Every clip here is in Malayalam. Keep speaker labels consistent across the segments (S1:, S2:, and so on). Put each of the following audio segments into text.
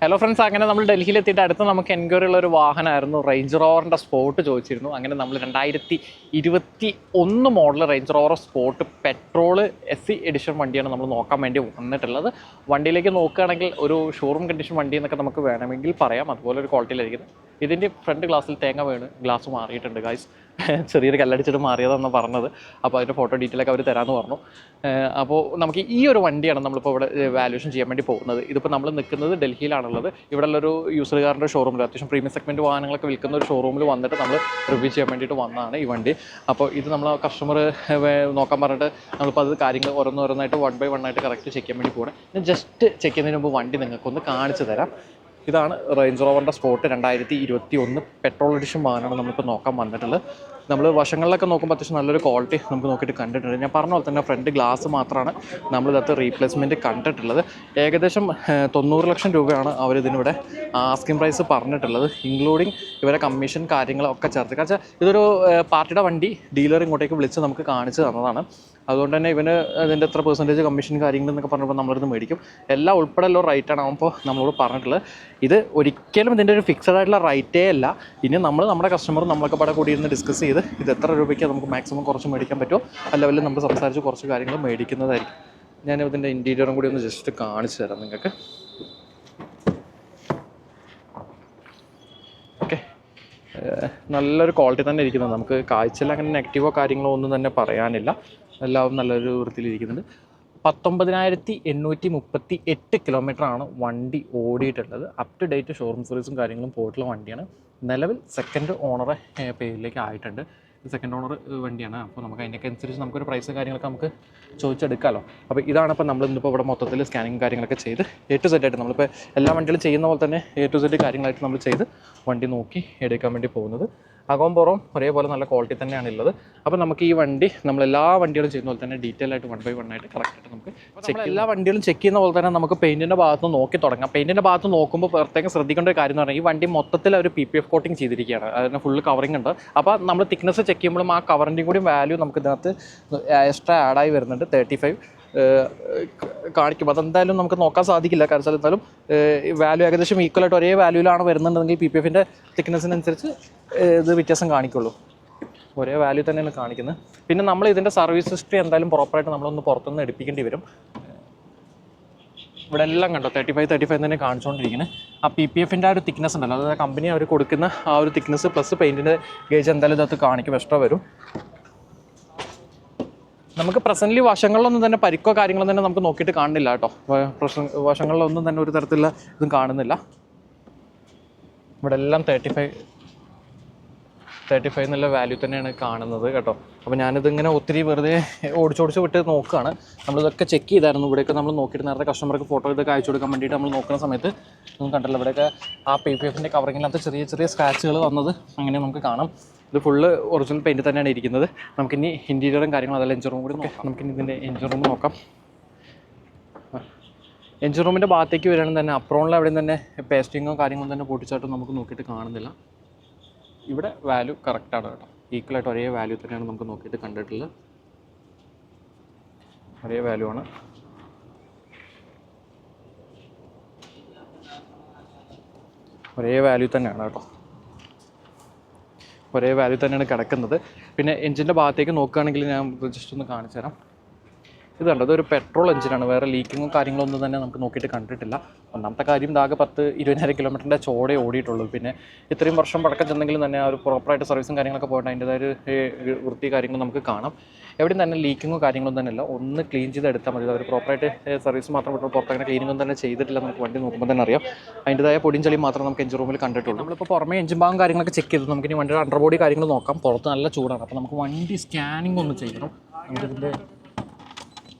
S1: ഹലോ ഫ്രണ്ട്സ് അങ്ങനെ നമ്മൾ ഡൽഹിയിൽ എത്തിയിട്ട് അടുത്ത് നമുക്ക് എൻക്വയറി ഉള്ള ഒരു വാഹനമായിരുന്നു. റേഞ്ച് റോവറിന്റെ സ്പോട്ട് ചോദിച്ചിരുന്നു. അങ്ങനെ നമ്മൾ രണ്ടായിരത്തി ഇരുപത്തി ഒന്ന് model Range Rover Sport petrol S C edition വണ്ടിയാണ് നമ്മൾ നോക്കാൻ വേണ്ടി വന്നിട്ടുള്ളത്. വണ്ടിയിലേക്ക് നോക്കുകയാണെങ്കിൽ ഒരു ഷോറൂം കണ്ടീഷൻ വണ്ടി എന്നൊക്കെ നമുക്ക് വേണമെങ്കിൽ പറയാം. അതുപോലെ ഒരു ക്വാളിറ്റിയിലായിരിക്കും ഇതിന്റെ ഫ്രണ്ട് ഗ്ലാസ്സിൽ തേങ്ങ വീണ് ഗ്ലാസ് മാറിയിട്ടുണ്ട് ഗായ്സ് ചെറിയൊരു കല്ലടിച്ചിട്ട് മാറിയതെന്ന് പറഞ്ഞത്. അപ്പോൾ അതിന്റെ ഫോട്ടോ ഡീറ്റെയിൽ ഒക്കെ അവർ തരാമെന്ന് പറഞ്ഞു. അപ്പോൾ നമുക്ക് ഈ ഒരു വണ്ടിയാണ് നമ്മളിപ്പോൾ ഇവിടെ വാല്യൂഷൻ ചെയ്യാൻ വേണ്ടി പോകുന്നത്. ഇതിപ്പോൾ നമ്മൾ നിൽക്കുന്നത് ഡൽഹിയിലാണുള്ളത്. ഇവിടെ ഉള്ളൊരു യൂസർ കാറിന്റെ ഷോറൂമിൽ അത്യാവശ്യം പ്രീമിയം സെഗ്മെന്റ് വാഹനങ്ങളൊക്കെ വിൽക്കുന്ന ഒരു ഷോറൂമിൽ വന്നിട്ട് നമ്മൾ റിവ്യൂ ചെയ്യാൻ വേണ്ടിയിട്ട് വന്നതാണ് ഈ വണ്ടി. അപ്പോൾ ഇത് നമ്മൾ കസ്റ്റമർ നോക്കാൻ പറഞ്ഞിട്ട് നമ്മളിപ്പോൾ അത് കാര്യങ്ങൾ ഓരോന്നോരോന്നായിട്ട് വൺ ബൈ വൺ ആയിട്ട് കറക്റ്റ് ചെക്ക് ചെയ്യാൻ വേണ്ടി പോകണം ഞാൻ ജസ്റ്റ് ചെക്ക് ചെയ്യുന്നതിന് മുമ്പ് വണ്ടി നിങ്ങൾക്കൊന്ന് കാണിച്ചു തരാം. ഇതാണ് റേഞ്ച് റോവറിന്റെ സ്പോട്ട് രണ്ടായിരത്തി ഇരുപത്തി ഒന്ന് പെട്രോൾ എഡിഷൻ വാഹനമാണ് നമ്മളിപ്പോൾ നോക്കാൻ വന്നിട്ടുള്ളത്. നമ്മൾ വശങ്ങളിലൊക്കെ നോക്കുമ്പോൾ അത്യാവശ്യം നല്ലൊരു ക്വാളിറ്റി നമുക്ക് നോക്കിയിട്ട് കണ്ടിട്ടുണ്ട്. ഞാൻ പറഞ്ഞ പോലെ തന്നെ ഫ്രണ്ട് ഗ്ലാസ് മാത്രമാണ് നമ്മളിതകത്ത് റീപ്ലേസ്മെന്റ് കണ്ടിട്ടുള്ളത്. ഏകദേശം തൊണ്ണൂറ് ലക്ഷം രൂപയാണ് അവരിതിനിവിടെ ആസ്കിംഗ് പ്രൈസ് പറഞ്ഞിട്ടുള്ളത്. ഇൻക്ലൂഡിങ് ഇവരെ കമ്മീഷൻ കാര്യങ്ങളൊക്കെ ചേർത്ത്. കാരണം ഇതൊരു പാർട്ടിയുടെ വണ്ടി ഡീലർ ഇങ്ങോട്ടേക്ക് വിളിച്ച് നമുക്ക് കാണിച്ചു തന്നതാണ്. അതുകൊണ്ട് തന്നെ ഇവന് അതിന്റെ എത്ര പെർസെന്റേജ് കമ്മീഷൻ കാര്യങ്ങൾ എന്നൊക്കെ പറഞ്ഞപ്പോൾ നമ്മളിത് മേടിക്കും. എല്ലാം ഉൾപ്പെടെയുള്ള റൈറ്റാണ് ആകുമ്പോൾ നമ്മളോട് പറഞ്ഞിട്ടുള്ളത്. ഇത് ഒരിക്കലും ഇതിന്റെ ഒരു ഫിക്സഡ് ആയിട്ടുള്ള റൈറ്റേ അല്ല. ഇനി നമ്മൾ നമ്മുടെ കസ്റ്റമർ നമ്മളൊക്കെ പടം കൂടി ഇരുന്ന് ഡിസ്കസ് ചെയ്ത് ഇത് എത്ര രൂപയ്ക്ക് നമുക്ക് മാക്സിമം കുറച്ച് മേടിക്കാൻ പറ്റുമോ ആ ലെവലിൽ നമ്മൾ സംസാരിച്ച് കുറച്ച് കാര്യങ്ങൾ മേടിക്കുന്നതായിരിക്കും. ഞാൻ ഇതിന്റെ ഇന്റീരിയറും കൂടി ഒന്ന് ജസ്റ്റ് കാണിച്ചു തരാം നിങ്ങൾക്ക്. ഓക്കെ നല്ലൊരു ക്വാളിറ്റി തന്നെ ഇരിക്കുന്നത് നമുക്ക് കാഴ്ചയിൽ അങ്ങനെ നെഗറ്റീവോ കാര്യങ്ങളോ ഒന്നും തന്നെ പറയാനില്ല. എല്ലാം നല്ലൊരു വൃത്തിയിലിരിക്കുന്നുണ്ട് പത്തൊമ്പതിനായിരത്തി എണ്ണൂറ്റി മുപ്പത്തി എട്ട് കിലോമീറ്ററാണ് വണ്ടി ഓടിയിട്ടുള്ളത്. അപ് ടു ഡേറ്റ് ഷോറൂം സർവീസും കാര്യങ്ങളും പോയിട്ടുള്ള വണ്ടിയാണ്. നിലവിൽ സെക്കൻഡ് ഓണർ പേരിലേക്ക് ആയിട്ടുണ്ട്. സെക്കൻഡ് ഓണർ വണ്ടിയാണ്. അപ്പോൾ നമുക്ക് അതിനൊക്കെ അനുസരിച്ച് നമുക്കൊരു പ്രൈസ് കാര്യങ്ങളൊക്കെ നമുക്ക് ചോദിച്ചെടുക്കാമല്ലോ അപ്പോൾ ഇതാണ് ഇപ്പോൾ നമ്മൾ ഇന്നിപ്പോൾ ഇവിടെ മൊത്തത്തിൽ സ്കാനിങ് കാര്യങ്ങളൊക്കെ ചെയ്ത് എ ടു സെഡ് ആയിട്ട് നമ്മളിപ്പോൾ എല്ലാ വണ്ടികളും ചെയ്യുന്ന പോലെ തന്നെ എ ടു സെഡ് കാര്യങ്ങളായിട്ട് നമ്മൾ ചെയ്ത് വണ്ടി നോക്കി എടുക്കാൻ വേണ്ടി പോകുന്നത്. അകവും പുറവും ഒരേപോലെ നല്ല ക്വാളിറ്റി തന്നെയാണ് ഉള്ളത് അപ്പോൾ നമുക്ക് ഈ വണ്ടി നമ്മൾ എല്ലാ വണ്ടികളും ചെയ്യുന്ന പോലെ തന്നെ ഡീറ്റെയിൽ ആയിട്ട് വൺ ബൈ വൺ ആയിട്ട് കറക്റ്റ് ആയിട്ട് നമുക്ക് ചെക്ക് എല്ലാ വണ്ടികളും ചെക്ക് ചെയ്യുന്ന പോലെ തന്നെ നമുക്ക് പെയിന്റിന്റെ ഭാഗത്ത് നോക്കി തുടങ്ങാം. പെയിന്റിന്റെ ഭാഗത്ത് നോക്കുമ്പോൾ പ്രത്യേകം ശ്രദ്ധിക്കേണ്ട ഒരു കാര്യം എന്ന് പറഞ്ഞാൽ ഈ വണ്ടി മൊത്തത്തിൽ ഒരു പി പി എഫ് കോട്ടിങ് ചെയ്തിരിക്കുകയാണ്. അതിന് ഫുൾ കവറിംഗ് ഉണ്ട്. അപ്പോൾ നമ്മൾ തിക്നെസ് ചെക്ക് ചെയ്യുമ്പോഴും ആ കവറിന്റെയും കൂടി വാല്യൂ നമുക്ക് ഇതിനകത്ത് എക്സ്ട്രാ ആഡായി വരുന്നുണ്ട് തേർട്ടി ഫൈവ് കാണിക്കും. അതെന്തായാലും നമുക്ക് നോക്കാൻ സാധിക്കില്ല. കാരണം എന്തായാലും വാല്യൂ ഏകദേശം ഈക്വൽ ആയിട്ട് ഒരേ വാല്യൂലാണ് വരുന്നുണ്ടെങ്കിൽ പി പി എഫിന്റെ തിക്നെസ്സിനനുസരിച്ച് ഇത് വ്യത്യാസം കാണിക്കുള്ളൂ. ഒരേ വാല്യൂ തന്നെയാണ് കാണിക്കുന്നത്. പിന്നെ നമ്മൾ ഇതിന്റെ സർവീസ് ഹിസ്റ്ററി എന്തായാലും പ്രോപ്പറായിട്ട് നമ്മളൊന്ന് പുറത്തുനിന്ന് എടുപ്പിക്കേണ്ടി വരും. ഇവിടെ എല്ലാം കണ്ടോ? തേർട്ടി ഫൈവ് തേർട്ടി ഫൈവ് തന്നെ കാണിച്ചുകൊണ്ടിരിക്കുന്നത് ആ പി പി എഫിന്റെ ആ ഒരു തിക്നെസ് ഉണ്ടല്ലോ. അതായത് കമ്പനി അവർ കൊടുക്കുന്ന ആ ഒരു തിക്നെസ് പ്ലസ് പെയിന്റിന്റെ ഗേജ് എന്തായാലും ഇതകത്ത് കാണിക്കും. എക്സ്ട്രാ വരും. നമുക്ക് പ്രസന്റ്ലി വശങ്ങളിലൊന്നും തന്നെ പരിക്കോ കാര്യങ്ങളോ തന്നെ നമുക്ക് നോക്കിയിട്ട് കാണുന്നില്ല കേട്ടോ. വശങ്ങളിലൊന്നും തന്നെ ഒരു തരത്തിലുള്ള ഇതും കാണുന്നില്ല. ഇവിടെ എല്ലാം തേർട്ടി ഫൈവ് തേർട്ടി ഫൈവ് എന്നുള്ള വാല്യൂ തന്നെയാണ് കാണുന്നത് കേട്ടോ. അപ്പോൾ ഞാനിതിങ്ങനെ ഒത്തിരി വെറുതെ ഓടിച്ചോടിച്ച് വിട്ട് നോക്കുകയാണ് നമ്മളിതൊക്കെ ചെക്ക് ചെയ്തായിരുന്നു. ഇവിടെയൊക്കെ നമ്മൾ നോക്കിയിട്ട് നേരത്തെ കസ്റ്റമർക്ക് ഫോട്ടോ ഇതൊക്കെ അയച്ചു കൊടുക്കാൻ വേണ്ടിയിട്ട് നമ്മൾ നോക്കുന്ന സമയത്ത് ഒന്നും കണ്ടല്ലോ. ഇവിടെയൊക്കെ ആ പി പി എഫിന്റെ കവറിങ്ങിനകത്ത് ചെറിയ ചെറിയ സ്ക്രാച്ചുകൾ വന്നത് അങ്ങനെ നമുക്ക് കാണാം. ഇത് ഫുള്ള് ഒറിജിനൽ പെയിന്റ് തന്നെയാണ് ഇരിക്കുന്നത്. നമുക്കിനി ഇന്റീരിയറും കാര്യങ്ങളും അതെല്ലാം എഞ്ചിൻ റൂം കൂടി നോക്കാം. നമുക്കിനി ഇതിന്റെ എഞ്ചിൻ റൂം നോക്കാം. എഞ്ചിൻ റൂമിന്റെ ഭാഗത്തേക്ക് വരികയാണെങ്കിൽ തന്നെ അപ്രോണിൽ എവിടെയും തന്നെ പേസ്റ്റിങ്ങോ കാര്യങ്ങളും തന്നെ പൊട്ടിച്ചായിട്ടും നമുക്ക് നോക്കിയിട്ട് കാണുന്നില്ല. ഇവിടെ വാല്യൂ കറക്റ്റാണ് കേട്ടോ. ഈക്വലായിട്ട് ഒരേ വാല്യൂ തന്നെയാണ് നമുക്ക് നോക്കിയിട്ട് കണ്ടിട്ടുള്ളത്. ഒരേ വാല്യൂ ആണ്. ഒരേ വാല്യൂ തന്നെയാണ് കേട്ടോ. ഒരേ വാല്യൂ തന്നെയാണ് കിടക്കുന്നത്. പിന്നെ എഞ്ചിന്റെ ഭാഗത്തേക്ക് നോക്കുകയാണെങ്കിൽ ഞാൻ ജസ്റ്റ് ഒന്ന് കാണിച്ചു തരാം ഇത് കണ്ടത് ഒരു പെട്രോൾ എഞ്ചിനാണ് വേറെ ലീക്കിങ്ങോ കാര്യങ്ങളോ ഒന്നും തന്നെ നമുക്ക് നോക്കിയിട്ട് കണ്ടിട്ടില്ല. ഒന്നാമത്തെ കാര്യം ഇതാകെ പത്ത് ഇരുപതിനായിരം കിലോമീറ്ററിന്റെ ചോടെ ഓടിയിട്ടുള്ളൂ. പിന്നെ ഇത്രയും വർഷം പഴക്കം ചെന്നെങ്കിലും തന്നെ ഒരു പ്രോപ്പറായിട്ട് സർവീസും കാര്യങ്ങളൊക്കെ പോയിട്ട് അതിന്റെതായ ഒരു വൃത്തി കാര്യങ്ങളും നമുക്ക് കാണാം. എവിടെയും തന്നെ ലീക്കിങ്ങോ കാര്യങ്ങളും തന്നെ അല്ല. ഒന്ന് ക്ലീൻ ചെയ്ത് എടുത്താൽ മതി. അവർ പ്രോപ്പറായിട്ട് സർവീസ് മാത്രം വിട്ടു പുറത്തങ്ങനെ ക്ലീനിങ്ങും തന്നെ ചെയ്തിട്ടില്ല നമുക്ക് വണ്ടി നോക്കുമ്പോൾ തന്നെ അറിയാം. അതിന്റെതായ പൊടിയും ചളിയും മാത്രം നമുക്ക് എഞ്ചിൻ റൂമിൽ കണ്ടിട്ടുള്ളൂ. നമ്മളിപ്പോൾ പുറമേ എഞ്ചിൻ ഭാഗം കാര്യങ്ങളൊക്കെ ചെക്ക് ചെയ്തു. നമുക്ക് ഇനി വണ്ടിയുടെ അണ്ടർബോഡി കാര്യങ്ങൾ നോക്കാം. പുറത്ത് നല്ല ചൂടാണ്. അപ്പോൾ നമുക്ക് വണ്ടി സ്കാനിങ് ഒന്ന് ചെയ്യണം. നമുക്കിതിന്റെ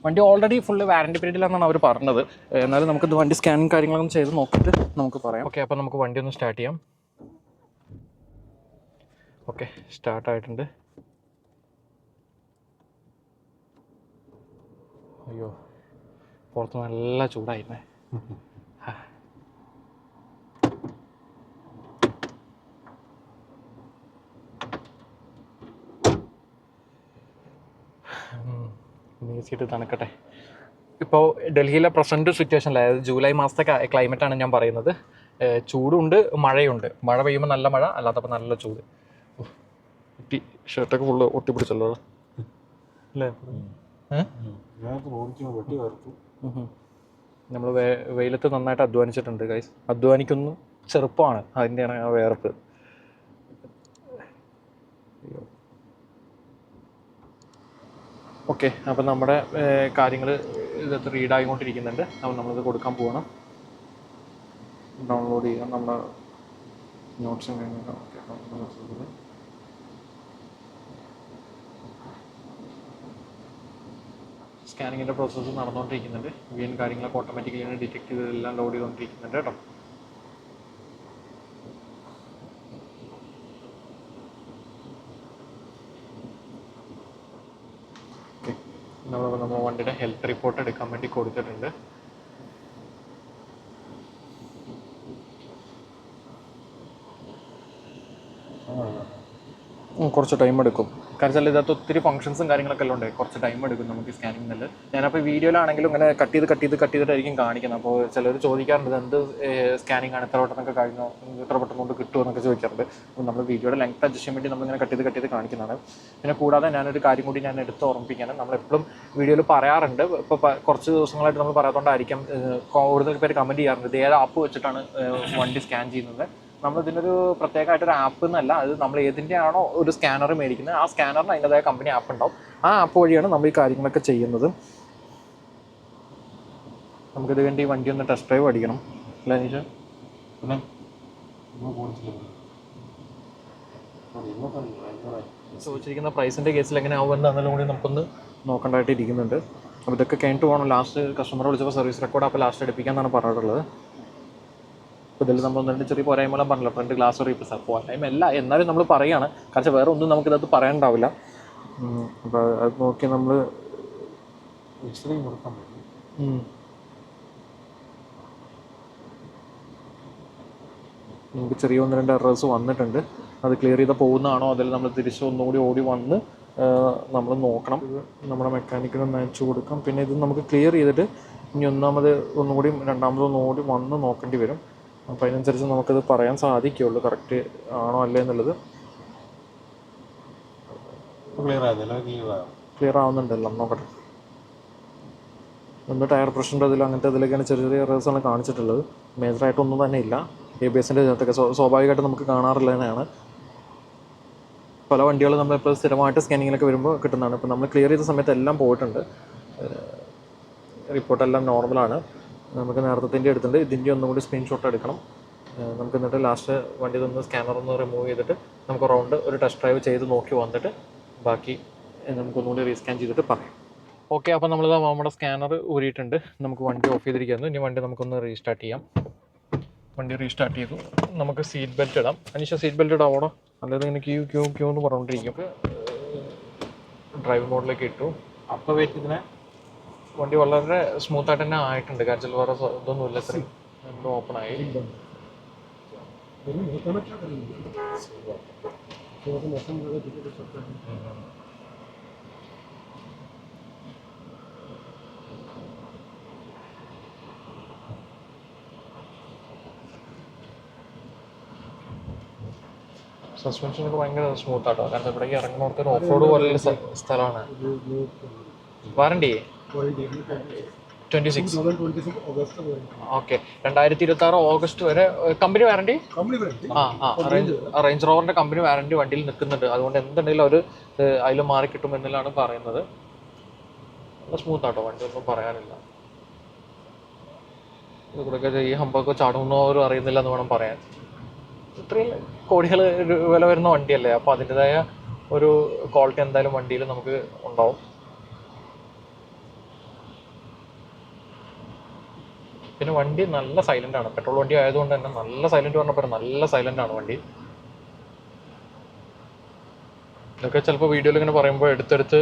S1: വണ്ടി ഓൾറെഡി ഫുള്ള് വാറണ്ടി പീരീഡിലാണെന്നാണ് അവർ പറഞ്ഞത്. എന്നാലും നമുക്ക് ഇത് വണ്ടി സ്കാനും കാര്യങ്ങളൊന്നും ചെയ്ത് നോക്കിയിട്ട് നമുക്ക് പറയാം. ഓക്കെ അപ്പോൾ നമുക്ക് വണ്ടി ഒന്ന് സ്റ്റാർട്ട് ചെയ്യാം. ഓക്കെ സ്റ്റാർട്ട് ആയിട്ടുണ്ട്. അയ്യോ പുറത്ത് നല്ല ചൂടായിരുന്നേ. ഒന്ന് ഏസിയിട്ട് തണുക്കട്ടെ. ഇപ്പോൾ ഡൽഹിയിലെ പ്രസന്റ് സിറ്റുവേഷനിൽ അതായത് ജൂലൈ മാസത്തെ ക്ലൈമറ്റാണ് ആണ് ഞാൻ പറയുന്നത്. ചൂടുണ്ട് മഴയുണ്ട്. മഴ പെയ്യുമ്പോൾ നല്ല മഴ അല്ലാത്തപ്പോൾ നല്ല ചൂട്. ഒട്ടി ഷർട്ടൊക്കെ ഫുള്ള് ഒട്ടിപ്പിടിച്ചല്ലോ. അല്ലേ? നമ്മൾ വെയിലത്ത് നന്നായിട്ട് അധ്വാനിച്ചിട്ടുണ്ട് ഗൈസ് അധ്വാനിക്കുന്നു ചെറുപ്പമാണ് അതിന്റെയാണ് ആ വേർപ്പ്. ഓക്കെ അപ്പം നമ്മുടെ കാര്യങ്ങൾ ഇതിനകത്ത് റീഡായിക്കൊണ്ടിരിക്കുന്നുണ്ട്. അപ്പം നമ്മളിത് കൊടുക്കാൻ പോകണം ഡൗൺലോഡ് ചെയ്യാം നമ്മുടെ നോട്ട്സും ഓക്കെ സ്കാനിങ്ങിന്റെ പ്രോസസ്സ് നടന്നുകൊണ്ടിരിക്കുന്നുണ്ട് എൻ കാര്യങ്ങളൊക്കെ ഓട്ടോമാറ്റിക്കലി ഡിറ്റക്ട് ചെയ്തെല്ലാം ലോഡ് ചെയ്തുകൊണ്ടിരിക്കുന്നുണ്ട് കേട്ടോ ഓക്കെ നമ്മൾ നമ്മൾ ഹെൽത്ത് റിപ്പോർട്ട് എടുക്കാൻ വേണ്ടി കൊടുത്തിട്ടുണ്ട്. ഉം, കുറച്ച് ടൈം എടുക്കും. കാരണം വെച്ചാൽ ഇതിനകത്ത് ഒത്തിരി ഫംഗ്ഷൻസും കാര്യങ്ങളൊക്കെ ഉണ്ട്. കുറച്ച് ടൈം എടുക്കും നമുക്ക് സ്കാനിങ്ങിൽ ഞാനപ്പോൾ വീഡിയോയിലാണെങ്കിലും ഇങ്ങനെ കട്ട് ചെയ്ത് കട്ട് ചെയ്ത് കട്ട് ചെയ്തിട്ടായിരിക്കും കാണിക്കുന്നത്. അപ്പോൾ ചിലർ ചോദിക്കാറുണ്ട് എന്ത് സ്കാനിങ് ആണ്? എത്ര പെട്ടെന്നൊക്കെ കഴിഞ്ഞോ? എത്ര പെട്ടെന്ന് കൊണ്ട് കിട്ടുമോ എന്നൊക്കെ ചോദിക്കാറുണ്ട്. അപ്പോൾ നമ്മൾ വീഡിയോയുടെ ലെങ്ത് അഡ്ജസ്റ്റ് ചെയ്യാൻ വേണ്ടി നമ്മളിങ്ങനെ കട്ട് ചെയ്ത് കട്ട് ചെയ്ത് കാണിക്കുന്നതാണ്. പിന്നെ കൂടാതെ ഞാനൊരു കാര്യം കൂടി ഞാൻ എടുത്ത് ഓർമ്മിപ്പിക്കാനും നമ്മളെപ്പോഴും വീഡിയോയിൽ പറയാറുണ്ട്. ഇപ്പോൾ കുറച്ച് ദിവസങ്ങളായിട്ട് നമ്മൾ പറയാത്തതുകൊണ്ടായിരിക്കും കൂടുതൽ പേര് കമന്റ് ചെയ്യാറുണ്ട്. ഇത് ഏത് ആപ്പ് വെച്ചിട്ടാണ് വണ്ടി സ്കാൻ ചെയ്യുന്നത്? നമ്മൾ ഇതിനൊരു പ്രത്യേകമായിട്ടൊരു ആപ്പ് എന്നല്ല അത് നമ്മൾ ഏതിന്റെ ആണോ ഒരു സ്കാനർ മേടിക്കുന്നത് ആ സ്കാനറിന് അതിന്റെതായ കമ്പനി ആപ്പ് ഉണ്ടാവും. ആ ആപ്പ് വഴിയാണ് നമ്മൾ ഈ കാര്യങ്ങളൊക്കെ ചെയ്യുന്നത്. നമുക്കിത് വേണ്ടി വണ്ടി ഒന്ന് ടെസ്റ്റ് ഡ്രൈവ് അടിക്കണം. അല്ലേ പിന്നെ? ചോദിച്ചിരിക്കുന്ന പ്രൈസിന്റെ കേസിൽ എങ്ങനെ ആവുമെന്ന് അന്നെല്ലാം കൂടി നമുക്കൊന്ന് നോക്കേണ്ടതായിട്ട് ഇരിക്കുന്നുണ്ട് അപ്പോൾ ഇതൊക്കെ കഴിഞ്ഞിട്ട് പോകണം. ലാസ്റ്റ് കസ്റ്റമർ വിളിച്ചപ്പോൾ സർവീസ് റെക്കോർഡ് അപ്പോൾ ലാസ്റ്റ് എടുപ്പിക്കാമെന്നാണ് പറഞ്ഞിട്ടുള്ളത്. ഇതിൽ നമ്മൾ രണ്ട് ചെറിയ പോരായ്മകളും പറഞ്ഞല്ലോ. ഫ്രണ്ട് ഗ്ലാസ് റീപ്ലേസ് പോരായ്മ അല്ല എന്നാലും നമ്മൾ പറയുകയാണ് കാരണം വേറെ ഒന്നും നമുക്കിതകത്ത് പറയാനുണ്ടാവില്ല അപ്പോൾ അത് നോക്കി നമ്മൾ നമുക്ക് ചെറിയ ഒന്ന് രണ്ട് എറേഴ്സ് വന്നിട്ടുണ്ട്. അത് ക്ലിയർ ചെയ്താൽ പോകുന്നതാണോ? അതിൽ നമ്മൾ തിരിച്ച് ഒന്നുകൂടി ഓടി വന്ന് നമ്മൾ നോക്കണം. നമ്മുടെ മെക്കാനിക്കിന് ഒന്ന് അയച്ചു കൊടുക്കാം. പിന്നെ ഇത് നമുക്ക് ക്ലിയർ ചെയ്തിട്ട് ഇനി ഒന്നാമത് ഒന്നുകൂടി രണ്ടാമത് ഒന്നുകൂടി വന്ന് നോക്കേണ്ടി വരും. അപ്പോൾ അതിനനുസരിച്ച് നമുക്കത് പറയാൻ സാധിക്കുകയുള്ളൂ കറക്റ്റ് ആണോ അല്ലേ എന്നുള്ളത്.
S2: ക്ലിയർ
S1: ആവുന്നുണ്ടല്ലോ. നോക്കട്ടെ. ഒന്ന് ടയർ പ്രഷറിന്റെ അതിൽ അങ്ങനത്തെ ഇതിലൊക്കെയാണ് ചെറിയ ചെറിയ എറേഴ്സാണ് കാണിച്ചിട്ടുള്ളത്. മേജറായിട്ടൊന്നും തന്നെ ഇല്ല. എ ബി എസിന്റെ ഇതിനകത്തൊക്കെ സ്വാഭാവികമായിട്ട് നമുക്ക് കാണാറില്ല തന്നെയാണ്. പല വണ്ടികൾ നമ്മളിപ്പോൾ സ്ഥിരമായിട്ട് സ്കാനിങ്ങിലൊക്കെ വരുമ്പോൾ കിട്ടുന്നതാണ്. ഇപ്പോൾ നമ്മൾ ക്ലിയർ ചെയ്ത സമയത്ത് എല്ലാം പോയിട്ടുണ്ട്. റിപ്പോർട്ടെല്ലാം നോർമലാണ് നമുക്ക് നേരത്തെ എടുത്തിട്ടുണ്ട് ഇതിന്റെ ഒന്നും കൂടി സ്ക്രീൻഷോട്ട് എടുക്കണം. നമുക്ക് എന്നിട്ട് ലാസ്റ്റ് വണ്ടി ഒന്ന് സ്കാനർ ഒന്ന് റിമൂവ് ചെയ്തിട്ട് നമുക്ക് റൗണ്ട് ഒരു ടെസ്റ്റ് ഡ്രൈവ് ചെയ്ത് നോക്കി വന്നിട്ട് ബാക്കി നമുക്കൊന്നും നമുക്കൊന്നുകൂടി റീസ്കാൻ ചെയ്തിട്ട് പറയാം. ഓക്കെ അപ്പോൾ നമ്മൾ നമ്മുടെ സ്കാനർ ഊരിയിട്ടുണ്ട്. നമുക്ക് വണ്ടി ഓഫ് ചെയ്തിരിക്കുന്നു. ഇനി വണ്ടി നമുക്കൊന്ന് റീസ്റ്റാർട്ട് ചെയ്യാം. വണ്ടി റീസ്റ്റാർട്ട് ചെയ്തു. നമുക്ക് സീറ്റ് ബെൽറ്റ് ഇടാം. അനീഷ സീറ്റ് ബെൽറ്റ് ഇടാവോടോ? അല്ലാതെ ഇങ്ങനെ ക്യൂ ക്യൂ ക്യൂ എന്ന് പറഞ്ഞുകൊണ്ടിരിക്കും. ഡ്രൈവ് മോഡിലേക്ക് ഇട്ടു.
S2: അപ്പോൾ വെയിറ്റ് ഇതിനെ
S1: വണ്ടി വളരെ സ്മൂത്ത് ആയിട്ട് തന്നെ ആയിട്ടുണ്ട്. കാരണം വേറെ ഇതൊന്നും ഇതൊന്നുമില്ല ഇത്രയും ഓപ്പൺ ആയി. സസ്പെൻഷൻ ഒക്കെ ഭയങ്കര സ്മൂത്ത് ആട്ടോ. കാരണം ഇവിടേക്ക് ഇറങ്ങുന്നിടത്ത് ഒരു ഓഫ് റോഡ് പോലെയുള്ള സ്ഥലമാണ്. വാറണ്ടി? ട്വന്റി സിക്സ് ഓക്കെ രണ്ടായിരത്തി ഇരുപത്തി ആറ് ഓഗസ്റ്റ് വരെ. കമ്പനി വാറണ്ടി ആ ആ. റേഞ്ച് റോവറിന്റെ കമ്പനി വാറണ്ടി വണ്ടിയിൽ നിൽക്കുന്നുണ്ട്. അതുകൊണ്ട് എന്തുണ്ടെങ്കിലും അവർ അതിൽ മാറി കിട്ടും എന്നുള്ളതാണ് പറയുന്നത്. നല്ല സ്മൂത്ത് ആട്ടോ വണ്ടി ഒന്നും പറയാനില്ല. ഇവിടെയൊക്കെ ഈ ഹമ്പൊക്കെ ചാടുന്നവരും അറിയുന്നില്ല എന്ന് വേണം പറയാൻ. ഇത്രയും കോടികൾ വില വരുന്ന വണ്ടിയല്ലേ? അപ്പോൾ അതിന്റെതായ ഒരു ക്വാളിറ്റി എന്തായാലും വണ്ടിയിൽ നമുക്ക് ഉണ്ടാവും. പിന്നെ വണ്ടി നല്ല സൈലന്റ് ആണ്. പെട്രോൾ വണ്ടി ആയതുകൊണ്ട് തന്നെ നല്ല സൈലന്റ് പറഞ്ഞപ്പോൾ നല്ല സൈലന്റ് ആണ് വണ്ടി. ഇതൊക്കെ ചിലപ്പോൾ വീഡിയോയിൽ ഇങ്ങനെ പറയുമ്പോൾ എടുത്തെടുത്ത്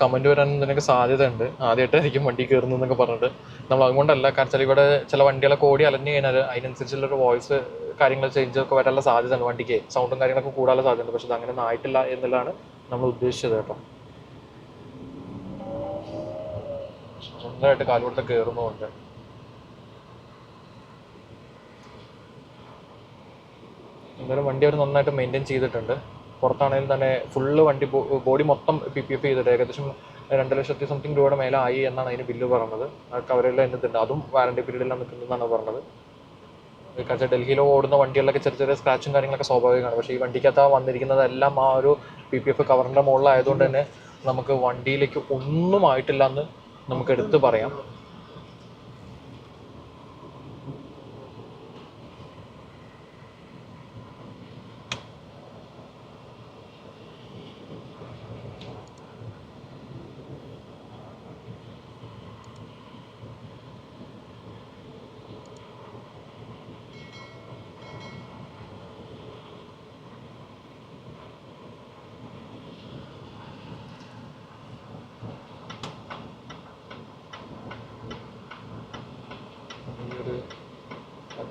S1: കമന്റ് വരാൻ ഇതിനൊക്കെ സാധ്യതയുണ്ട്. ആദ്യമായിട്ടായിരിക്കും വണ്ടി കയറുന്നു എന്നൊക്കെ പറഞ്ഞിട്ട്. നമ്മൾ അതുകൊണ്ടല്ല കാരണം ചില ഇവിടെ ചില വണ്ടികളൊക്കെ ഓടി അലഞ്ഞു കഴിഞ്ഞാൽ അതിനനുസരിച്ചുള്ളൊരു വോയിസ് കാര്യങ്ങൾ ചേഞ്ച് ഒക്കെ വരാനുള്ള സാധ്യതയുണ്ട് വണ്ടിക്ക്. സൗണ്ടും കാര്യങ്ങളൊക്കെ കൂടാനുള്ള സാധ്യതയുണ്ട്. പക്ഷെ അങ്ങനെ ഒന്നും ആയിട്ടില്ല എന്നുള്ളതാണ് നമ്മൾ ഉദ്ദേശിച്ചത് കേട്ടോ. നന്നായിട്ട് കാലുകൊടുത്ത് കയറുന്നുമുണ്ട് എന്തായാലും വണ്ടി അവർ നന്നായിട്ട് മെയിന്റെയിൻ ചെയ്തിട്ടുണ്ട്. പുറത്താണെങ്കിലും തന്നെ ഫുള്ള് വണ്ടി ബോഡി മൊത്തം പി പി എഫ് ചെയ്തിട്ട് ഏകദേശം രണ്ട് ലക്ഷത്തി സംതിങ് രൂപയുടെ മേലെ ആയി എന്നാണ് അതിന് ബില്ല് പറഞ്ഞത്. അവരെല്ലാം എന്നിട്ടുണ്ട് അതും വാറണ്ടി പീരീഡിലാണ് നിൽക്കുന്നതെന്നാണ് പറഞ്ഞത്. കാരണം ഡൽഹിയിൽ ഓടുന്ന വണ്ടികളിലൊക്കെ ചെറിയ ചെറിയ സ്ക്രാച്ചും കാര്യങ്ങളൊക്കെ സ്വാഭാവികമാണ്. പക്ഷേ ഈ വണ്ടിക്കകത്ത് വന്നിരിക്കുന്നതെല്ലാം ആ ഒരു പി പി എഫ് കവറിന്റെ മുകളിലായതുകൊണ്ട് തന്നെ നമുക്ക് വണ്ടിയിലേക്ക് ഒന്നും ആയിട്ടില്ല എന്ന് നമുക്ക് എടുത്തു പറയാം.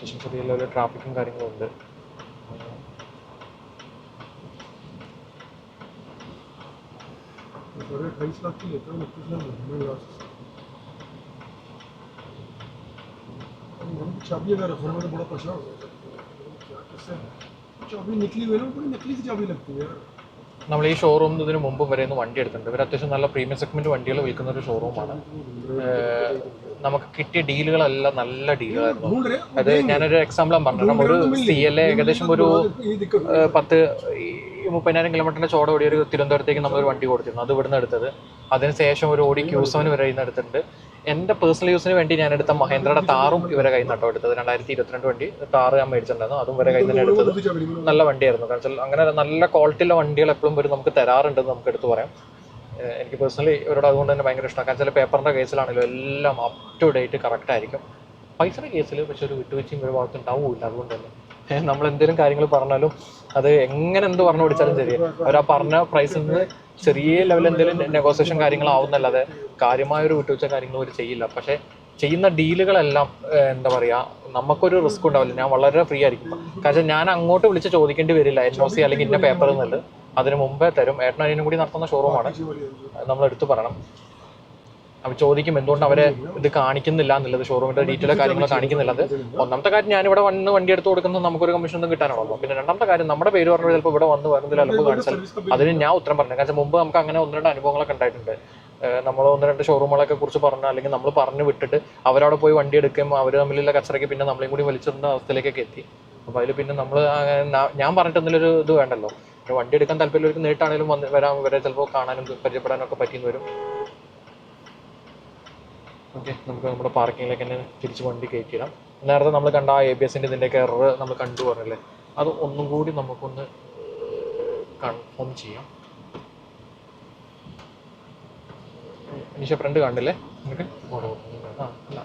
S1: അത്യാവശ്യം ചെറിയ ലെവലിൽ ട്രാഫിക്കും കാര്യങ്ങളും ഉണ്ട്
S3: साढ़े अट्ठाईस लाख की लेता हूँ उनतीस लाख में लास्ट चाबी अगर रखने में तो बड़ा परेशान हो गया क्या कैसे चाबी निकली हुई है ना बड़ी नकली सी चाबी लगती है यार
S1: നമ്മൾ ഈ ഷോറൂം ഇതിന് മുമ്പ് വരെ ഒന്ന് വണ്ടി എടുത്തിട്ടുണ്ട്. ഇവർ അത്യാവശ്യം നല്ല പ്രീമിയം സെഗ്മെന്റ് വണ്ടികൾ വിൽക്കുന്ന ഒരു ഷോറൂമാണ് നമുക്ക് കിട്ടിയ ഡീലുകളെല്ലാം നല്ല ഡീലുകളായിരുന്നു. അത് ഞാനൊരു എക്സാമ്പിൾ പറഞ്ഞു ഒരു സി എൽ ഏകദേശം ഒരു പത്ത് മുപ്പതിനായിരം കിലോമീറ്ററിന്റെ ചോട ഓടിയ ഒരു തിരുവനന്തപുരത്തേക്ക് നമ്മളൊരു വണ്ടി കൊടുത്തിരുന്നു. അത് ഇവിടുന്ന് എടുത്തത്. അതിനുശേഷം ഒരു ഓടി ക്യൂസവന് വരെ ഇന്ന് എടുത്തിട്ടുണ്ട് എന്റെ പേഴ്സണൽ യൂസിന് വേണ്ടി ഞാൻ എടുത്ത മഹേന്ദ്രയുടെ താറും ഇവരെ കയ്യിൽ നിന്നട്ടോ എടുത്തത്. രണ്ടായിരത്തി ഇരുപത്തിരണ്ട് വണ്ടി താറ് ഞാൻ മേടിച്ചിട്ടുണ്ടായിരുന്നു. അതും ഇവരെ കയ്യിൽ നിന്ന് എടുത്തത്. നല്ല വണ്ടിയായിരുന്നു. കാരണം വെച്ചാൽ അങ്ങനെ നല്ല ക്വാളിറ്റിയുള്ള വണ്ടികൾ എപ്പോഴും വരും നമുക്ക് തരാറുണ്ടെന്ന് നമുക്ക് എടുത്തു പറയാം. എനിക്ക് പേഴ്സണലി ഇവരോട് അതുകൊണ്ട് തന്നെ ഭയങ്കര ഇഷ്ടമാണ്. കാരണം ചില പേപ്പറിന്റെ കേസിലാണെങ്കിലും എല്ലാം അപ് ടു ഡേറ്റ് കറക്റ്റ് ആയിരിക്കും. പൈസയുടെ കേസിൽ പക്ഷെ ഒരു വിട്ടുവീഴ്ചയും ഒരു ഭാഗത്ത് ഉണ്ടാവില്ല അതുകൊണ്ട് തന്നെ. നമ്മൾ എന്തെങ്കിലും കാര്യങ്ങൾ പറഞ്ഞാലും അത് എങ്ങനെ എന്ത് പറഞ്ഞു പിടിച്ചാലും ശരി അവർ ആ പറഞ്ഞ പ്രൈസിൽ നിന്ന് ചെറിയ ലെവലിൽ എന്തെങ്കിലും നെഗോസിയേഷൻ കാര്യങ്ങളാവുന്നല്ലാതെ കാര്യമായ ഒരു വിട്ടുവീഴ്ച കാര്യങ്ങൾ അവർ ചെയ്യില്ല. പക്ഷേ ചെയ്യുന്ന ഡീലുകളെല്ലാം എന്താ പറയുക നമുക്കൊരു റിസ്ക് ഉണ്ടാവില്ല. ഞാൻ വളരെ ഫ്രീ ആയിരിക്കും. കാരണം ഞാൻ അങ്ങോട്ട് വിളിച്ച് ചോദിക്കേണ്ടി വരില്ല. എൻ ഒ സി അല്ലെങ്കിൽ ഇന്ന പേപ്പർ എന്നുള്ളത് അതിന് മുമ്പേ തരും. ഏട്ടനും അതിനും കൂടി നടത്തുന്ന ഷോറൂമാണ് നമ്മൾ എടുത്തു പറയണം. അവർ ചോദിക്കും എന്തുകൊണ്ട് അവരെ ഇത് കാണിക്കുന്നില്ല എന്നുള്ളത്. ഷോറൂമിന്റെ ഡീറ്റെയിൽ കാര്യങ്ങൾ കാണിക്കുന്നില്ല അത്. ഒന്നാമത്തെ കാര്യം ഞാൻ ഇവിടെ വന്ന് വണ്ടി എടുത്ത് കൊടുക്കുന്നത് നമുക്കൊരു കമ്മീഷൻ ഒന്നും കിട്ടാനുള്ളൂ പിന്നെ രണ്ടാമത്തെ കാര്യം നമ്മുടെ പേര് പറഞ്ഞത് ചിലപ്പോൾ ഇവിടെ വന്ന് വരുന്നതിൽ അല്പം കാണിച്ചാൽ അതിന് ഞാൻ ഉത്തരം പറഞ്ഞു കാരണം മുമ്പ് നമുക്ക് അങ്ങനെ ഒന്ന് രണ്ട് അനുഭവങ്ങളൊക്കെ ഉണ്ടായിട്ടുണ്ട്. നമ്മൾ ഒന്ന് രണ്ട് ഷോറൂമുകളൊക്കെ കുറിച്ച് പറഞ്ഞു അല്ലെങ്കിൽ നമ്മൾ പറഞ്ഞു വിട്ടിട്ട് അവരവിടെ പോയി വണ്ടി എടുക്കുകയും അവർ തമ്മിലുള്ള കച്ചറയ്ക്ക് പിന്നെ നമ്മളെയും കൂടി വലിച്ചിടുന്ന അവസ്ഥയിലേക്കൊക്കെ എത്തി. അപ്പോൾ അതിൽ പിന്നെ നമ്മൾ ഞാൻ പറഞ്ഞിട്ടൊന്നിലൊരു ഇത് വേണ്ടല്ലോ? വണ്ടി എടുക്കാൻ താല്പര്യമുള്ളവർക്ക് നേരിട്ടാണെങ്കിലും വന്ന് വരാൻ വരെ ചിലപ്പോൾ കാണാനും പരിചയപ്പെടാനും ഒക്കെ പറ്റിയെന്ന് വരും. ഓക്കെ നമുക്ക് നമ്മുടെ പാർക്കിങ്ങിലേക്ക് തന്നെ തിരിച്ച് വണ്ടി കയറ്റിയിടാം. നേരത്തെ നമ്മൾ കണ്ട ആ എ ബി എസിന്റെ ഇതിന്റെയൊക്കെ എറർ നമ്മൾ കണ്ടു പറഞ്ഞല്ലേ? അത് ഒന്നും കൂടി നമുക്കൊന്ന് കൺഫേം ചെയ്യാം. നിഷ ഫ്രണ്ട് കണ്ടില്ലേ ആ അല്ല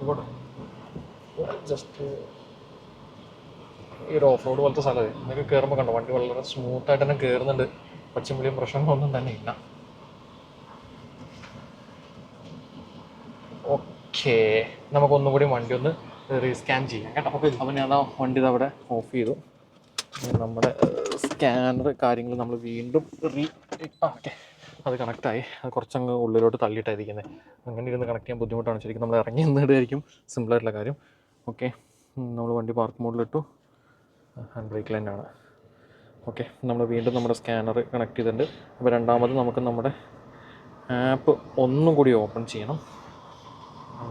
S1: ഇങ്ങോട്ട് ജസ്റ്റ് ഈ ഒരു ഓഫ് റോഡ് പോലത്തെ സ്ഥലമേ നിങ്ങൾക്ക് കയറുമ്പോൾ കണ്ടോ? വണ്ടി വളരെ സ്മൂത്തായിട്ട് തന്നെ കയറുന്നുണ്ട് പച്ചമ്പുളിയും പ്രശ്നങ്ങളൊന്നും തന്നെ ഇല്ല. ഓക്കെ നമുക്കൊന്നും കൂടി വണ്ടി ഒന്ന് റീസ്കാൻ ചെയ്യാം കേട്ടോ. അപ്പം ഞാൻ ആ വണ്ടി അവിടെ ഓഫ് ചെയ്തു. നമ്മുടെ സ്കാനർ കാര്യങ്ങൾ നമ്മൾ വീണ്ടും റീ ഓക്കെ അത് കണക്റ്റായി അത് കുറച്ചങ്ങ് ഉള്ളിലോട്ട് തള്ളിയിട്ടായിരിക്കുന്നത് അങ്ങനെ ഇരുന്ന് കണക്ട് ചെയ്യാൻ ബുദ്ധിമുട്ടാണ്. ശരിക്കും നമ്മൾ ഇറങ്ങി നിന്നിട്ടായിരിക്കും സിമ്പിളായിട്ടുള്ള കാര്യം. ഓക്കെ നമ്മൾ വണ്ടി പാർക്ക് മോഡിലിട്ടു ഹാൻഡ് ബ്രേക്ക് ലൈനാണ് ഓക്കെ നമ്മൾ വീണ്ടും നമ്മുടെ സ്കാനർ കണക്ട് ചെയ്തിട്ടുണ്ട്. അപ്പോൾ രണ്ടാമത് നമുക്ക് നമ്മുടെ ആപ്പ് ഒന്നും കൂടി ഓപ്പൺ ചെയ്യണം.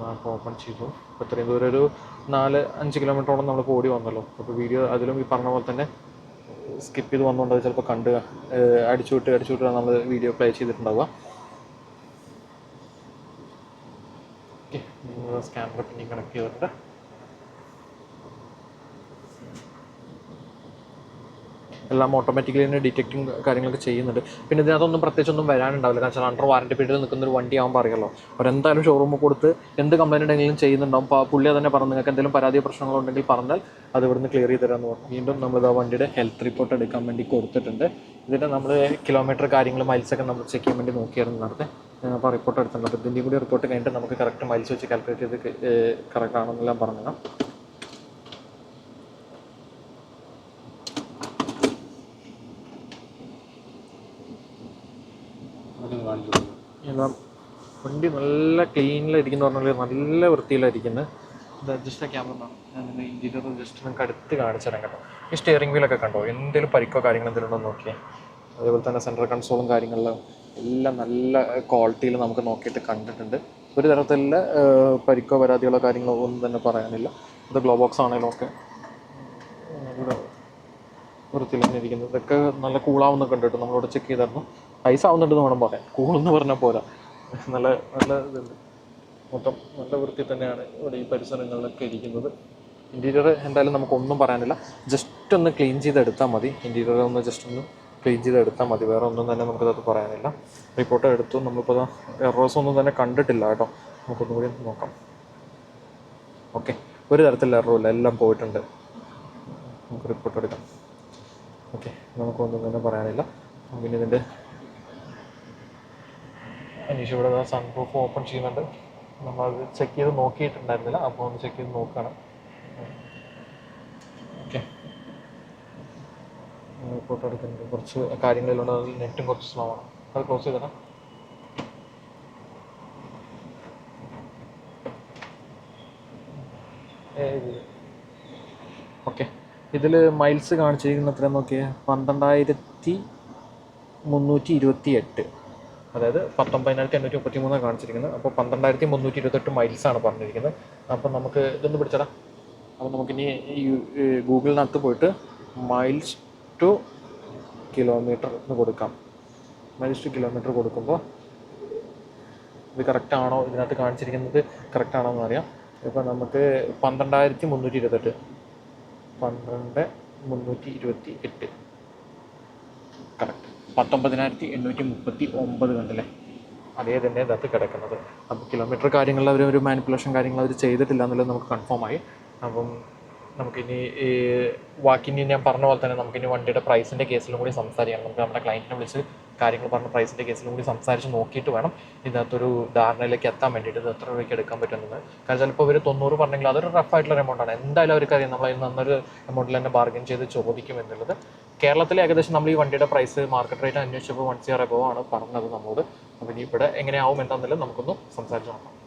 S1: ആപ്പ് ഓപ്പൺ ചെയ്തു. അപ്പോൾ ഇത്രയും ദൂരം ഒരു നാല് അഞ്ച് കിലോമീറ്ററോളം നമ്മൾ ഓടി വന്നല്ലോ. അപ്പോൾ വീഡിയോ അതിലും ഈ പറഞ്ഞ പോലെ തന്നെ സ്കിപ്പ് ചെയ്ത് വന്നുകൊണ്ട് അത് ചിലപ്പോൾ കണ്ട് അടിച്ചു വിട്ട് അടിച്ചു വിട്ട് നമ്മൾ വീഡിയോ പ്ലേ ചെയ്തിട്ടുണ്ടാവുക. ഓക്കെ സ്കാനർ പിന്നെയും കണക്ട് ചെയ്തിട്ടുണ്ട്. എല്ലാം ഓട്ടോമാറ്റിക്കലി തന്നെ ഡിറ്റക്റ്റിങ് കാര്യങ്ങളൊക്കെ ചെയ്യുന്നുണ്ട്. പിന്നെ ഇതിനകത്തൊന്നും പ്രത്യേകിച്ചൊന്നും വരാനുണ്ടാവില്ല. കാരണം വെച്ചാൽ അണ്ടർ വാറണ്ടി പീരീഡിൽ നിൽക്കുന്ന ഒരു വണ്ടി ആകുമ്പോൾ അറിയാമല്ലോ അവരെന്തായാലും ഷോറൂമിൽ കൊടുത്ത് എന്ത് കംപ്ലൈന്റ് ഉണ്ടെങ്കിലും ചെയ്യുന്നുണ്ടാവും. അപ്പോൾ പുള്ളിയെ തന്നെ പറഞ്ഞു. നിങ്ങൾക്ക് എന്തെങ്കിലും പരാതിയോ പ്രശ്നങ്ങളുണ്ടെങ്കിൽ പറഞ്ഞാൽ അത് ഇവിടുന്ന് ക്ലിയർ ചെയ്ത് തരാമെന്ന് പറഞ്ഞു. വീണ്ടും നമ്മൾ ആ വണ്ടിയുടെ ഹെൽത്ത് റിപ്പോർട്ട് എടുക്കാൻ വേണ്ടി കൊടുത്തിട്ടുണ്ട്. ഇതിന്റെ നമ്മൾ കിലോമീറ്റർ കാര്യങ്ങൾ മൈൽസൊക്കെ നമ്മൾ ചെക്ക് ചെയ്യാൻ വേണ്ടി നോക്കിയായിരുന്നു നടത്തെ അപ്പോൾ റിപ്പോർട്ട് എടുത്തിട്ടുണ്ട്. അപ്പോൾ ഇതിന്റെ കൂടി റിപ്പോർട്ട് കഴിഞ്ഞിട്ട് നമുക്ക് കറക്റ്റ് മൈൽസ് വെച്ച് കാൽക്കുലേറ്റ് ചെയ്ത് കറക്റ്റ് ആണെന്നെല്ലാം പറഞ്ഞു
S4: കാണിച്ചു
S1: വണ്ടി നല്ല ക്ലീനിലിരിക്കുന്ന പറഞ്ഞാൽ നല്ല വൃത്തിയിലായിരിക്കുന്നത് ഇത് ജസ്റ്റ് ക്യാമറ ഞാൻ ഇന്റീരിയർ ജസ്റ്റ് നിങ്ങൾക്ക് അടുത്ത് കാണിച്ചു തരാം കേട്ടോ. ഈ സ്റ്റിയറിംഗ് വീലൊക്കെ കണ്ടോ? എന്തെങ്കിലും പരിക്കോ കാര്യങ്ങളോ എന്തെങ്കിലും ഉണ്ടോ എന്ന് നോക്കിയേ. അതേപോലെ തന്നെ സെൻട്രൽ കൺസോളും കാര്യങ്ങളിലും എല്ലാം നല്ല ക്വാളിറ്റിയിൽ നമുക്ക് നോക്കിയിട്ട് കണ്ടിട്ടുണ്ട്. ഒരു തരത്തിലുള്ള പരിക്കോ പരാതികളോ കാര്യങ്ങളോ ഒന്നും തന്നെ പറയാനില്ല. ഇത് ഗ്ലോ ബോക്സ് ആണെങ്കിലും ഒക്കെ. വൃത്തിയിൽ തന്നെ ഇരിക്കുന്നത് ഇതൊക്കെ നല്ല കൂളാവുന്നൊക്കെ കണ്ടിട്ട് കേട്ടോ നമ്മളിവിടെ ചെക്ക് ചെയ്തായിരുന്നു. ഐസ് ആവുന്നുണ്ടെന്ന് വേണം പറയാം കൂളെന്ന് പറഞ്ഞാൽ പോരാ. നല്ല നല്ല ഇതുണ്ട്. മൊത്തം നല്ല വൃത്തി തന്നെയാണ് ഇവിടെ ഈ പരിസരങ്ങളിലൊക്കെ ഇരിക്കുന്നത്. ഇന്റീരിയർ എന്തായാലും നമുക്കൊന്നും പറയാനില്ല. ജസ്റ്റ് ഒന്ന് ക്ലീൻ ചെയ്തെടുത്താൽ മതി. ഇന്റീരിയർ ഒന്ന് ജസ്റ്റ് ഒന്ന് ക്ലീൻ ചെയ്തെടുത്താൽ മതി. വേറെ ഒന്നും തന്നെ നമുക്കത് പറയാനില്ല. റിപ്പോർട്ട് എടുത്തു. നമ്മളിപ്പോൾ എറേഴ്സ് ഒന്നും തന്നെ കണ്ടിട്ടില്ല കേട്ടോ. നമുക്കൊന്നും കൂടി നോക്കാം. ഓക്കെ ഒരു തരത്തിലുള്ള എററുമില്ല എല്ലാം പോയിട്ടുണ്ട്. നമുക്ക് റിപ്പോർട്ട് എടുക്കാം. ഓക്കെ നമുക്കൊന്നും തന്നെ പറയാനില്ല. പിന്നെ ഇതിന്റെ അനീഷ് ഇവിടെ സൺ പ്രൂഫ് ഓപ്പൺ ചെയ്യുന്നുണ്ട്. നമ്മളത് ചെക്ക് ചെയ്ത് നോക്കിയിട്ടുണ്ടായിരുന്നില്ല അപ്പോൾ ഒന്ന് ചെക്ക് ചെയ്ത് നോക്കണം. ഓക്കെ. ഫോട്ടോ എടുക്കുന്നുണ്ട്. കുറച്ച് കാര്യങ്ങളിലുണ്ട് അതിൽ നെറ്റും കുറച്ച് സ്ലോ ആണ്. അത് ക്ലോസ് ചെയ്തണം ഓക്കെ ഇതിൽ മൈൽസ് കാണിച്ചിരിക്കുന്ന എത്ര നോക്കിയാൽ പന്ത്രണ്ടായിരത്തി മുന്നൂറ്റി ഇരുപത്തി എട്ട് അതായത് പത്തൊമ്പതിനായിരത്തി എണ്ണൂറ്റി മുപ്പത്തി മൂന്നാണ് കാണിച്ചിരിക്കുന്നത്. അപ്പോൾ പന്ത്രണ്ടായിരത്തി മുന്നൂറ്റി ഇരുപത്തെട്ട് മൈൽസാണ് പറഞ്ഞിരിക്കുന്നത്. അപ്പോൾ നമുക്ക് ഇതൊന്ന് പിടിച്ചടാ. അപ്പോൾ നമുക്കിനി ഗൂഗിളിനകത്ത് പോയിട്ട് മൈൽസ് ടു കിലോമീറ്റർ എന്ന് കൊടുക്കാം. മൈൽസ് ടു കിലോമീറ്റർ കൊടുക്കുമ്പോൾ ഇത് കറക്റ്റ് ആണോ? ഇതിനകത്ത് കാണിച്ചിരിക്കുന്നത് കറക്റ്റ് ആണോ എന്ന് അറിയാം. ഇപ്പോൾ നമുക്ക് പന്ത്രണ്ടായിരത്തി മുന്നൂറ്റി ഇരുപത്തെട്ട്. പന്ത്രണ്ട് മുന്നൂറ്റി ഇരുപത്തി എട്ട് കറക്റ്റ്
S5: പത്തൊമ്പതിനായിരത്തി എണ്ണൂറ്റി മുപ്പത്തി ഒമ്പത് കണ്ടല്ലേ?
S1: അതേ തന്നെ ഇതകത്ത് കിടക്കുന്നത്. അപ്പോൾ കിലോമീറ്റർ കാര്യങ്ങളിൽ അവർ ഒരു മാനിപ്പുലേഷൻ കാര്യങ്ങൾ അവർ ചെയ്തിട്ടില്ല എന്നുള്ളത് നമുക്ക് കൺഫേം ആയി. അപ്പം നമുക്കിനി ഈ വാക്കിനി ഞാൻ പറഞ്ഞ പോലെ തന്നെ നമുക്കിനി വണ്ടിയുടെ പ്രൈസിന്റെ കേസിലും കൂടി സംസാരിക്കാം. നമുക്ക് നമ്മുടെ ക്ലയന്റിനെ വിളിച്ച് കാര്യങ്ങൾ പറഞ്ഞ പ്രൈസിന്റെ കേസിലും കൂടി സംസാരിച്ച് നോക്കിയിട്ട് വേണം ഇതിനകത്തൊരു ധാരണയിലേക്ക് എത്താൻ വേണ്ടിയിട്ട് ഇത് എത്ര രൂപയ്ക്ക് എടുക്കാൻ പറ്റുന്നത് കാരണം ചിലപ്പോൾ ഒരു തൊണ്ണൂറ് പറഞ്ഞെങ്കിൽ അതൊരു റഫ് ആയിട്ടുള്ള എമൗണ്ട് ആണ്. എന്തായാലും അവർക്ക് അറിയാം നമ്മൾ അതിൽ നന്നൊരു എമൗണ്ടിൽ തന്നെ ബാർഗിൻ ചെയ്ത് ചോദിക്കും എന്നുള്ളത്. കേരളത്തിൽ ഏകദേശം നമ്മൾ ഈ വണ്ടിയുടെ പ്രൈസ് മാർക്കറ്റ് റേറ്റ് അന്വേഷിച്ചപ്പോൾ വൺ സിയർ എബോ ആണ് പറഞ്ഞത് നമ്മളോട്. അപ്പോൾ ഇനി ഇവിടെ എങ്ങനെയാവും എന്താണെന്നുള്ളത് നമുക്കൊന്ന് സംസാരിച്ച് നോക്കാം.